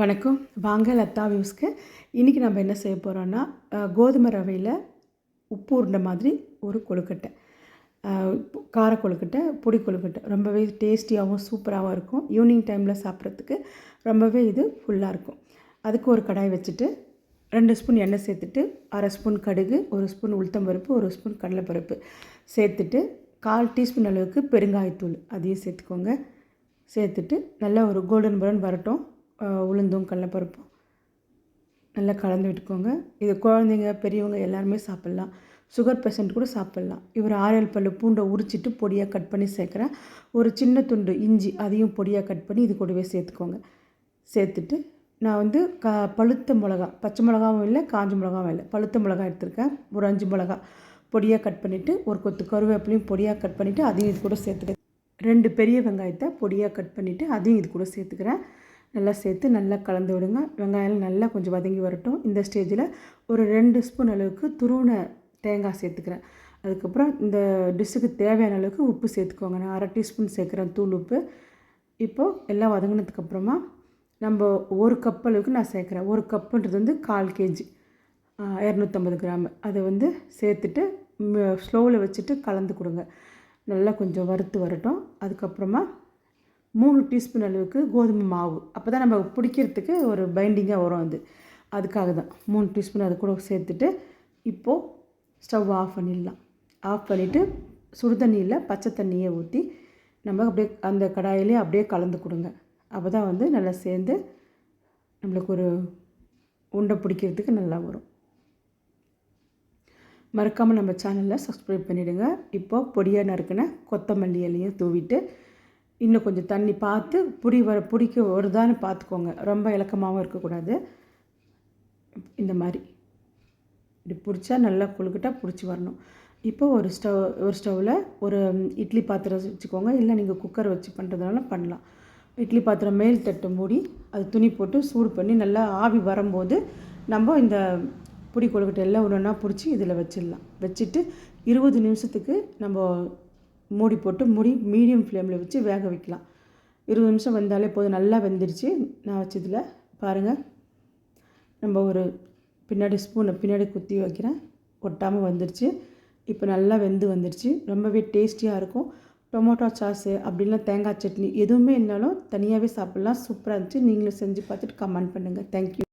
வணக்கம். வாங்க லத்தா வியூஸ்க்கு. இன்றைக்கி நம்ம என்ன செய்ய போகிறோன்னா கோதுமை ரவையில் உப்பு உருண்டை மாதிரி ஒரு கொழுக்கட்டை. கார கொழுக்கட்டை பொடி கொழுக்கட்டை. ரொம்பவே டேஸ்டியாகவும் சூப்பராகவும் இருக்கும். ஈவினிங் டைமில் சாப்பிட்றதுக்கு ரொம்பவே இது ஃபுல்லாக இருக்கும். அதுக்கு ஒரு கடாய் வச்சுட்டு ரெண்டு ஸ்பூன் எண்ணெய் சேர்த்துட்டு அரை ஸ்பூன் கடுகு ஒரு ஸ்பூன் உளுத்தம் பருப்பு ஒரு ஸ்பூன் கடலைப்பருப்பு சேர்த்துட்டு கால் டீஸ்பூன் அளவுக்கு பெருங்காயத்தூள் அதையும் சேர்த்துக்கோங்க. சேர்த்துட்டு நல்லா ஒரு கோல்டன் ப்ரௌன் வரட்டும். உளுந்தும் கடலப்பருப்பும் நல்லா கலந்து விட்டுக்கோங்க. இது குழந்தைங்க பெரியவங்க எல்லாருமே சாப்பிட்லாம். சுகர் பேஷண்ட் கூட சாப்பிட்லாம். இவர் ஆரேல் பல்லு பூண்டை உரிச்சிட்டு பொடியாக கட் பண்ணி சேர்க்குறேன். ஒரு சின்ன துண்டு இஞ்சி அதையும் பொடியாக கட் பண்ணி இது கூடவே சேர்த்துக்கோங்க. சேர்த்துட்டு நான் வந்து க பழுத்த மிளகா பச்சை மிளகாவும் இல்லை காஞ்ச மிளகாவும் இல்லை. பழுத்த மிளகா எடுத்திருக்கேன். ஒரு அஞ்சு மிளகா பொடியாக கட் பண்ணிவிட்டு ஒரு கொத்து கருவேப்பிலையும் பொடியாக கட் பண்ணிவிட்டு அதையும் இது கூட சேர்த்துக்கிறேன் ரெண்டு பெரிய வெங்காயத்தை பொடியாக கட் பண்ணிவிட்டு அதையும் இது கூட சேர்த்துக்கிறேன். நல்லா சேர்த்து நல்லா கலந்து விடுங்க. வெங்காயம் நல்லா கொஞ்சம் வதங்கி வரட்டும். இந்த ஸ்டேஜில் ஒரு ரெண்டு ஸ்பூன் அளவுக்கு துருவன தேங்காய் சேர்த்துக்கிறேன். அதுக்கப்புறம் இந்த டிஷ்ஷுக்கு தேவையான அளவுக்கு உப்பு சேர்த்துக்கோங்க. நான் அரை டீஸ்பூன் சேர்க்குறேன் தூள் உப்பு. இப்போது எல்லாம் வதங்கினதுக்கப்புறமா நம்ம ஒரு கப் அளவுக்கு நான் சேர்க்குறேன். ஒரு கப்புன்றது வந்து கால் கேஜி இரநூத்தம்பது கிராம். அதை வந்து சேர்த்துட்டு ஸ்லோவில் வச்சுட்டு கலந்து கொடுங்க. நல்லா கொஞ்சம் வறுத்து வரட்டும். அதுக்கப்புறமா மூணு டீஸ்பூன் அளவுக்கு கோதுமை மாவு. அப்போ தான் நம்ம பிடிக்கிறதுக்கு ஒரு பைண்டிங்காக வரும் அது. அதுக்காக தான் மூணு டீஸ்பூன் அது கூட சேர்த்துட்டு இப்போது ஸ்டவ் ஆஃப் பண்ணிடலாம். ஆஃப் பண்ணிவிட்டு சுடு தண்ணியில் பச்சை தண்ணியை ஊற்றி நம்ம அப்படியே அந்த கடாயிலே அப்படியே கலந்து கொடுங்க. அப்போ தான் வந்து நல்லா சேர்ந்து நம்மளுக்கு ஒரு உண்டை பிடிக்கிறதுக்கு நல்லா வரும். மறக்காமல் நம்ம சேனலில் சப்ஸ்கிரைப் பண்ணிவிடுங்க இப்போது பொடியாக நறுக்கின கொத்தமல்லி இலையும் தூவிட்டு இன்னும் கொஞ்சம் தண்ணி பார்த்து புடி வர பிடிக்க வருதான்னு பார்த்துக்கோங்க. ரொம்ப இலக்கமாகவும் இருக்கக்கூடாது. இந்த மாதிரி. இப்படி பிடிச்சா நல்லா கொழுக்கட்டா பிடிச்சி வரணும். இப்போ ஒரு ஸ்டவ் ஒரு ஸ்டவ்வில் ஒரு இட்லி பாத்திரம் வச்சுக்கோங்க. இல்லை நீங்கள் குக்கர் வச்சு பண்ணுறதுனால பண்ணலாம். இட்லி பாத்திரம் மேல் தட்டு மூடி அது துணி போட்டு சூடு பண்ணி நல்லா ஆவி வரும்போது நம்ம இந்த புடி கொழுக்கட்டை எல்லாம் ஒன்று ஒன்றா பிடிச்சி இதில் வச்சிடலாம். வச்சுட்டு இருபது நிமிஷத்துக்கு நம்ம மூடி போட்டு மூடி மீடியம் ஃப்ளேமில் வச்சு வேக வைக்கலாம். இருபது நிமிஷம் வந்தாலே போதும். நல்லா வெந்துடுச்சு நான் வச்சதில் பாருங்கள் நம்ம ஒரு பின்னாடி ஸ்பூனை பின்னாடி குத்தி வைக்கிறேன். ஒட்டாமல் வந்துடுச்சு இப்போ நல்லா வெந்து வந்துடுச்சு ரொம்பவே டேஸ்டியாக இருக்கும். டொமேட்டோ சாஸு அப்படின்லாம் தேங்காய் சட்னி எதுவுமே இருந்தாலும் தனியாகவே சாப்பிட்லாம். சூப்பராக இருந்துச்சு. நீங்களும் செஞ்சு பார்த்துட்டு கமெண்ட் பண்ணுங்கள் தேங்க்யூ